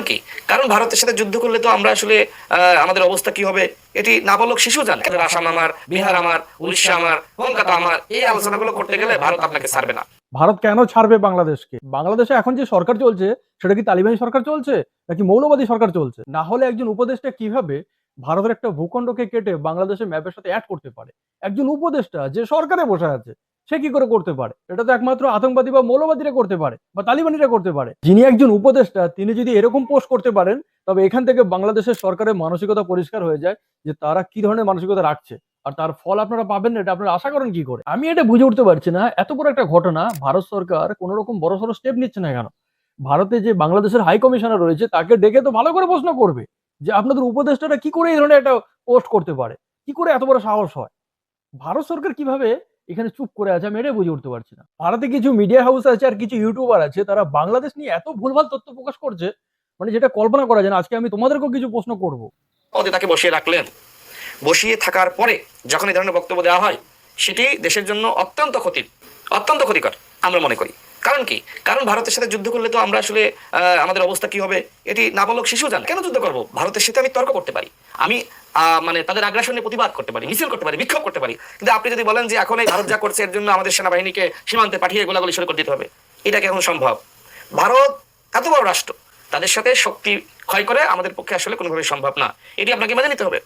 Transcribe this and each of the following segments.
কারণ কি? কারণ ভারতের সাথে যুদ্ধ করলে তো আমরা আসলে আমাদের অবস্থা কি হবে? এটি নাবালক শিশু জানে। আসাম আমার বিহার আমার, উড়িষ্যা আমার, কলকাতা আমার, এই আলোচনাগুলো করতে গেলে ভারত আপনাকে ছাড়বে না। ভারত কেন ছাড়বে বাংলাদেশকে? বাংলাদেশে এখন যে সরকার চলছে, সেটা কি তালিবানি সরকার চলছে, নাকি মৌলবাদী সরকার চলছে? না হলে একজন উপদেষ্টা কীভাবে ভারতের একটা ভূখণ্ডকে কেটে বাংলাদেশের ম্যাপের সাথে অ্যাড করতে পারে? একজন উপদেষ্টা যে সরকারে বসে আছে সে কি করে করতে পারে? এটা তো একমাত্র আতঙ্কবাদী বা মৌলবাদীরা করতে পারে বা তালিবানিরা করতে পারে। যিনি একজন উপদেষ্টা, তিনি যদি এরকম পোস্ট করতে পারেন, তবে এখান থেকে বাংলাদেশের সরকারের মানসিকতা পরিষ্কার হয়ে যায় যে তারা কি ধরনের মানসিকতা রাখছে। আর তার ফল আপনারা পাবেন না, এটা আপনারা আশা করেন কি করে? আমি এটা বুঝে উঠতে পারছি না, এত বড় একটা ঘটনা, ভারত সরকার কোনো রকম বড় সড়ো স্টেপ নিচ্ছে না কেন? ভারতে যে বাংলাদেশের হাই কমিশনার রয়েছে, তাকে ডেকে তো ভালো করে প্রশ্ন করবে যে আপনাদের উপদেষ্টারা কি করে এই ধরনের একটা পোস্ট করতে পারে? কি করে এত বড় সাহস হয়? ভারত সরকার কীভাবে এখানে চুপ করে আছে, আমি এটাই বুঝে উঠতে পারছি না। ভারতে কিছু মিডিয়া হাউস আছে আর কিছু ইউটিউবার আছে, তারা বাংলাদেশ নিয়ে এত ভুলভাল তথ্য প্রকাশ করছে মানে যেটা কল্পনা করা যায় না, আজকে আমি তোমাদেরকেও কিছু প্রশ্ন করব। তাকে বসিয়ে রাখলেন। বসিয়ে থাকার পরে যখন এই ধরনের বক্তব্য দেওয়া হয়, সেটি দেশের জন্য অত্যন্ত ক্ষতি, অত্যন্ত ক্ষতিকর, আমরা মনে করি। কারণ কি? কারণ ভারতের সাথে যুদ্ধ করলে তো আমরা আসলে আমাদের অবস্থা কি হবে? এটি নাবালক শিশু জানে কেন যুদ্ধ করব? ভারতের সাথে আমি তর্ক করতে পারি। আমি মানে তাদের আগ্রাসনে প্রতিবাদ করতে পারি, মিছিল করতে পারি, বিক্ষোভ করতে পারি। কিন্তু আপনি যদি বলেন যে এখন এই ভারত যা করছে, এর জন্য আমাদের সেনাবাহিনীকে সীমান্তে পাঠিয়ে গোলাগুলি শুরু করে দিতে হবে, এটা এখন সম্ভব? ভারত এত বড় রাষ্ট্র, তাদের সাথে শক্তি ক্ষয় করে আমাদের পক্ষে আসলে কোনোভাবে সম্ভব না। এটি আপনাকে মেনে নিতে হবে।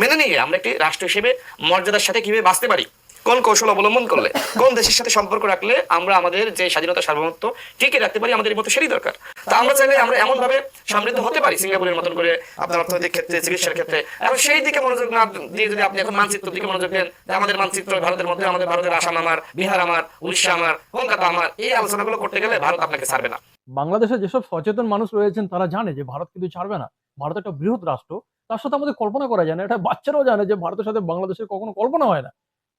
মেনে নিয়ে আমরা একটি রাষ্ট্র হিসেবে মর্যাদার সাথে কীভাবে বাঁচতে পারি কোন কৌশল অবলম্বন করলে, কোন দেশের সাথে সম্পর্ক রাখলে আমরা আমাদের যে স্বাধীনতা, সার্বভৌমত্ব টিকে রাখতে পারি আমাদের মতো সেটাই দরকার। তা আমরা চাইলে আমরা এমন ভাবে সমৃদ্ধ হতে পারি সিঙ্গাপুরের মতন করে আপনার অর্থনৈতিক ক্ষেত্রে, চিকিৎসার ক্ষেত্রে। এবং সেই দিকে মনোযোগ না দিয়ে যদি আপনি এখন মানচিত্রের দিকে মনোযোগ দেন আমাদের মানচিত্র ভারতের মধ্যে, আমাদের ভারতের আসাম আমার, বিহার আমার, উড়িষ্যা আমার, কলকাতা আমার, এই আলোচনাগুলো করতে গেলে ভারত আপনাকে ছাড়বে না। বাংলাদেশে যেসব সচেতন মানুষ রয়েছেন, তারা জানে যে ভারত কিন্তু ছাড়বে না। ভারত একটা বৃহৎ রাষ্ট্র, তার সাথে আমাদের কল্পনা করা যায় না। এটা বাচ্চারাও জানে যে ভারতের সাথে বাংলাদেশের কখনো কল্পনা হয় না।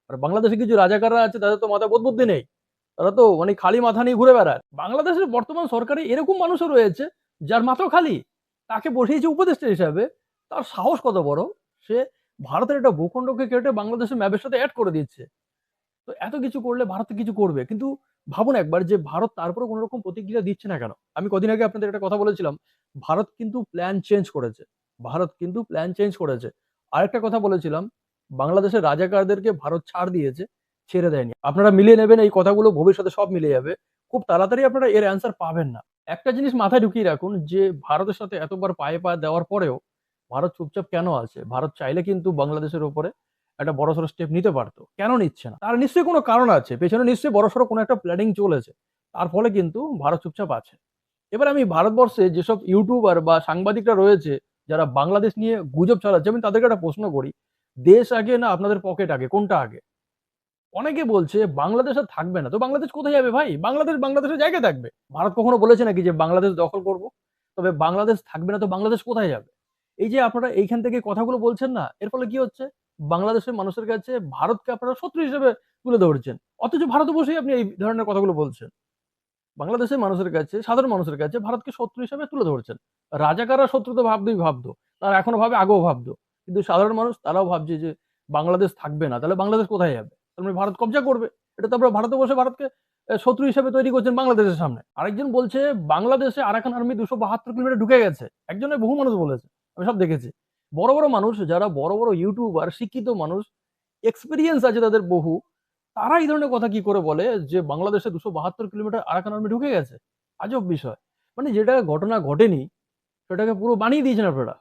আর বাংলাদেশে কিছু রাজাকাররা আছে, তাদের তো মাথা বোধ বুদ্ধি নেই। তারা তো মানে খালি মাথা নিয়ে ঘুরে বেড়ায়। বাংলাদেশের বর্তমান সরকারে এরকম মানুষও রয়েছে, যার মাত্র খালি, তাকে বসিয়েছে উপদেষ্টা হিসাবে। তার সাহস কত বড়? সে ভারতের একটা ভূখণ্ডকে কেটে বাংলাদেশের ম্যাপের সাথে অ্যাড করে দিচ্ছে তো এত কিছু করলে ভারত কিছু করবে? কিন্তু ভাবুন একবার যে ভারত তারপরে কোনো রকম প্রতিক্রিয়া দিচ্ছে না কেন? আমি কদিন আগে আপনাদের একটা কথা বলেছিলাম, ভারত কিন্তু প্ল্যান চেঞ্জ করেছে। ভারত কিন্তু প্ল্যান চেঞ্জ করেছে। আরেকটা কথা বলেছিলাম বাংলাদেশের রাজাকারদেরকে ভারত ছাড় দিয়েছে, ছেড়ে দেয়নি। আপনারা মিলিয়ে নেবেন, এই কথাগুলো ভবিষ্যতে সব মিলে যাবে। খুব তাড়াতাড়ি আপনারা এর অ্যান্সার পাবেন না। একটা জিনিস মাথায় ঢুকিয়ে রাখুন যে, ভারতের সাথে এতবার পায়ে পা দেওয়ার পরেও ভারত চুপচাপ কেন আছে? ভারত চাইলে কিন্তু বাংলাদেশের উপরে একটা বড় সড়ো স্টেপ নিতে পারতো। কেন নিচ্ছে না? তার নিশ্চয়ই কোনো কারণ আছে। পেছনে নিশ্চয়ই বড় সড়ো কোনো একটা প্ল্যানিং চলেছে। তার ফলে কিন্তু ভারত চুপচাপ আছে। এবার আমি ভারতবর্ষে যেসব ইউটিউবার বা সাংবাদিকরা রয়েছে, যারা বাংলাদেশ নিয়ে গুজব চালাচ্ছে আমি তাদেরকে একটা প্রশ্ন করি। দেশ আগে না আপনাদের পকেট আগে? কোনটা আগে? অনেকে বলছে বাংলাদেশ আর থাকবে না। তো বাংলাদেশ কোথায় যাবে ভাই? বাংলাদেশ, বাংলাদেশের জায়গায় থাকবে। ভারত কখনো বলেছে নাকি যে বাংলাদেশ দখল করব? তবে বাংলাদেশ থাকবে না তো বাংলাদেশ কোথায় যাবে? এই যে আপনারা এইখান থেকে কথাগুলো বলছেন না, এর ফলে কি হচ্ছে? বাংলাদেশের মানুষের কাছে ভারতকে আপনারা শত্রু হিসেবে তুলে ধরছেন। অথচ ভারতে বসেই আপনি এই ধরনের কথাগুলো বলছেন। বাংলাদেশের মানুষের কাছে, সাধারণ মানুষের কাছে ভারতকে শত্রু হিসেবে তুলে ধরছেন। রাজাকাররা শত্রু তো ভাবতেই ভাবতো, তারা এখনও ভাবে আগেও ভাবতো। কিন্তু সাধারণ মানুষ তারাও ভাবছে যে বাংলাদেশ থাকবে না, তাহলে বাংলাদেশ কোথায় যাবে? তার মানে ভারত কবজা করবে। এটা তো আপনারা ভারতে বসে ভারতকে শত্রু হিসেবে তৈরি করছেন বাংলাদেশের সামনে। আরেকজন বলছে, বাংলাদেশে আরাকান আর্মি দুশো বাহাত্তর কিলোমিটার ঢুকে গেছে। একজনে বহু মানুষ বলেছে, আমি সব দেখেছি। বড় বড় মানুষ, যারা বড় বড় ইউটিউবার, শিক্ষিত মানুষ এক্সপিরিয়েন্স আছে তাদের বহু, তারা এই ধরনের কথা কি করে বলে যে বাংলাদেশে দুশো বাহাত্তর কিলোমিটার আরাকান আর্মি ঢুকে গেছে? আজব বিষয়। মানে যেটা ঘটনা ঘটেনি, সেটাকে পুরো বানিয়ে দিয়েছেন আপনারা।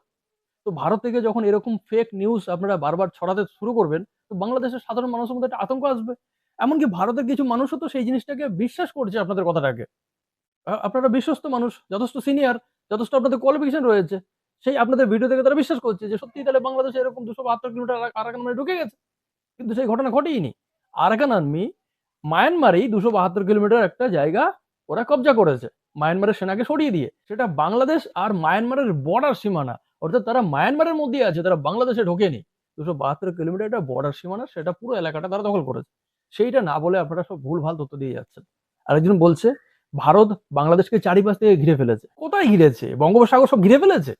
তো ভারত থেকে যখন এরকম ফেক নিউজ আপনারা বারবার ছড়াতে শুরু করবেন, তো বাংলাদেশের সাধারণ মানুষের মধ্যে একটা আতঙ্ক আসবে। এমনকি ভারতের কিছু মানুষও তো সেই জিনিসটাকে বিশ্বাস করছে আপনাদের কথাটাকে। আপনারা বিশ্বস্ত মানুষ, যথেষ্ট সিনিয়র যথেষ্ট আপনাদের কোয়ালিফিকেশন রয়েছে, সেই আপনাদের ভিডিও থেকে তারা বিশ্বাস করছে যে সত্যি তাহলে বাংলাদেশে এরকম দুশো বাহাত্তর কিলোমিটার আরাকান আর্মি ঢুকে গেছে। কিন্তু সেই ঘটনা ঘটেইনি আরাকান আর্মি মায়ানমারেই দুশো বাহাত্তর কিলোমিটার একটা জায়গা ওরা কবজা করেছে, মায়ানমারের সেনাকে সরিয়ে দিয়ে। সেটা বাংলাদেশ আর মায়ানমারের বর্ডার সীমানা। অর্থাৎ তারা মায়ানমারের মধ্যে আছে, তারা বাংলাদেশে ঢোকেনি। দুশো বাহাত্তর কিলোমিটার একটা বর্ডার সীমানা, সেটা পুরো এলাকাটা তারা দখল করেছে। সেইটা না বলে আপনারা সব ভুল ভালো তথ্য দিয়ে যাচ্ছেন। আরেকজন বলছে, ভারত বাংলাদেশকে চারিপাশ থেকে ঘিরে ফেলেছে। কোথায় ঘিরেছে? বঙ্গোপসাগর সব ঘিরে ফেলেছে?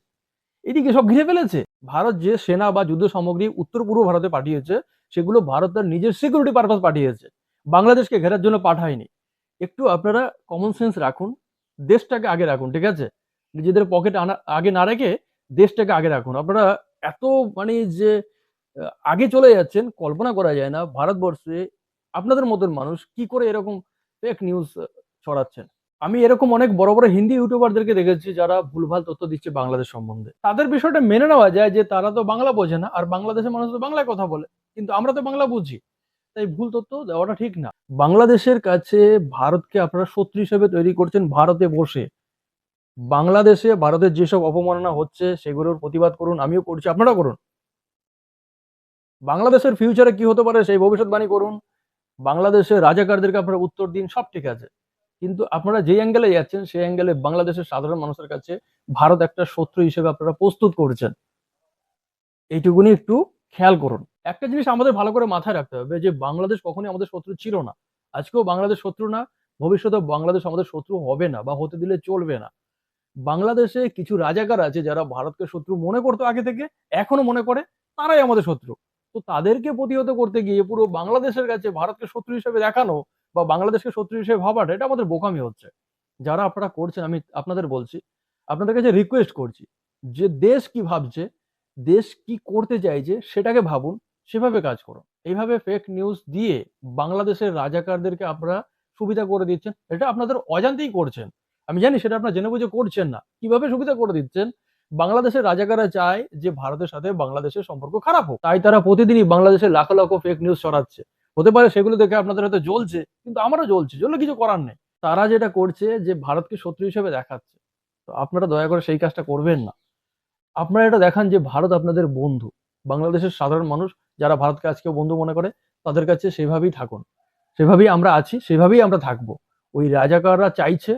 এদিকে সব ঘিরে ফেলেছে? ভারত যে সেনা বা যুদ্ধ সামগ্রী উত্তর পূর্ব ভারতে পাঠিয়েছে, সেগুলো ভারত তার নিজের সিকিউরিটি পারপাস পাঠিয়েছে। বাংলাদেশকে ঘেরার জন্য পাঠায়নি। একটু আপনারা কমন সেন্স রাখুন, দেশটাকে আগে রাখুন, ঠিক আছে? নিজেদের পকেট আনা, আগে না রেখে দেশটাকে আগে রাখুন। আপনারা এত মানে যে আগে চলে যাচ্ছেন, কল্পনা করা যায় না ভারতবর্ষে আপনাদের মতন মানুষ কি করে এরকম ফেক নিউজ ছড়াচ্ছেন। আমি এরকম অনেক বড় বড় হিন্দি ইউটিউবারদেরকে দেখেছি যারা ভুলভাল তথ্য দিচ্ছে বাংলাদেশ সম্বন্ধে। তাদের বিষয়টা মেনে নেওয়া যায় যে, তারা তো বাংলা বোঝে না, আর বাংলাদেশের মানুষ তো বাংলায় কথা বলে। কিন্তু আমরা তো বাংলা বুঝি। তাই ভুল তথ্য দেওয়াটা ঠিক না। বাংলাদেশের কাছে ভারতকে আপনারা শত্রু হিসেবে তৈরি করছেন ভারতে বসে। বাংলাদেশে ভারতের যেসব অপমাননা হচ্ছে, সেগুলোর প্রতিবাদ করুন, আমিও করছি আপনারা করুন। বাংলাদেশের ফিউচারে কি হতে পারে, সেই ভবিষ্যৎবাণী করুন। বাংলাদেশের রাজাকারদেরকে আপনারা উত্তর দিন, সব ঠিক আছে। কিন্তু আপনারা যে অ্যাঙ্গেলে যাচ্ছেন, সেই অ্যাঙ্গেলে বাংলাদেশের সাধারণ মানুষের কাছে ভারত একটা শত্রু হিসেবে আপনারা প্রস্তুত করছেন। এইটুকুনি একটু খেয়াল করুন। একটা জিনিস আমাদের ভালো করে মাথায় রাখতে হবে যে, বাংলাদেশ কখনোই আমাদের শত্রু ছিল না। আজকেও বাংলাদেশ শত্রু না ভবিষ্যতে বাংলাদেশ আমাদের শত্রু হবে না বা হতে দিলে চলবে না। বাংলাদেশে কিছু রাজাকার আছে যারা ভারতকে শত্রু মনে করতো আগে থেকে, এখনও মনে করে, তারাই আমাদের শত্রু। তো তাদেরকে প্রতিহত করতে গিয়ে পুরো বাংলাদেশের কাছে ভারতকে শত্রু হিসেবে দেখানো বা বাংলাদেশকে শত্রু হিসেবে ভাবাটা, এটা আমাদের বোকামি হচ্ছে। যারা আপনারা করছেন, আমি আপনাদের বলছি, আপনাদের কাছে রিকোয়েস্ট করছি যে দেশ কি ভাবছে, দেশ কি করতে চাইছে, সেটাকে ভাবুন, সেভাবে কাজ করুন। এইভাবে ফেক নিউজ দিয়ে বাংলাদেশের রাজাকারদেরকে আপনারা সুবিধা করে দিচ্ছেন, এটা আপনাদের অজান্তেই করছেন। আমি জানি সেটা আপনার জেনে বুঝে করছেন না। কীভাবে সুবিধা করে দিচ্ছেন? বাংলাদেশের রাজাকারা চায় যে ভারতের সাথে বাংলাদেশের সম্পর্ক খারাপ হোক। তাই তারা প্রতিদিনই বাংলাদেশের লাখ লাখ ফেক নিউজ ছড়াচ্ছে। হতে পারে সেগুলো দেখে আপনাদের হয়তো জ্বলছে, কিন্তু আমারও জ্বলছে জ্বললে কিছু করার নেই। তারা যেটা করছে যে ভারতকে শত্রু হিসেবে দেখাচ্ছে। তো আপনারা দয়া করে সেই কাজটা করবেন না। আপনারা এটা দেখান যে ভারত আপনাদের বন্ধু। বাংলাদেশের সাধারণ মানুষ যারা ভারতকে আজকে বন্ধু মনে করে, তাদের কাছে সেভাবেই থাকুন। সেভাবেই আমরা আছি, সেভাবেই আমরা থাকব। ওই রাজাকাররা চাইছে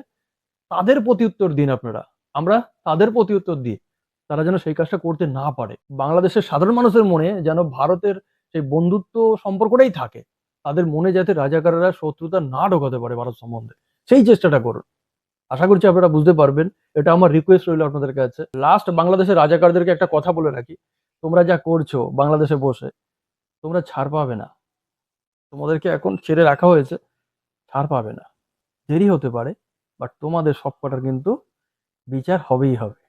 তাদের প্রতি উত্তর দিন আপনারা। আমরা তাদের প্রতি উত্তর দিই। তারা যেন সেই কাজটা করতে না পারে। বাংলাদেশের সাধারণ মানুষের মনে যেন ভারতের সেই বন্ধুত্ব সম্পর্কটাই থাকে, তাদের মনে যাতে রাজাকাররা শত্রুতা না ঢোকাতে পারে ভারত সম্বন্ধে। সেই চেষ্টাটা করুন। আশা করছি আপনারা বুঝতে পারবেন। এটা আমার রিকোয়েস্ট রইল আপনাদের কাছে। লাস্ট বাংলাদেশের রাজাকারদেরকে একটা কথা বলে রাখি। তোমরা যা করছ বাংলাদেশে বসে, তোমরা ছাড় পাবে না। তোমাদেরকে এখন ছেড়ে রাখা হয়েছে, ছাড় পাবে না। দেরি হতে পারে। বাট তোমাদের সবকটার কিন্তু বিচার হবেই হবে।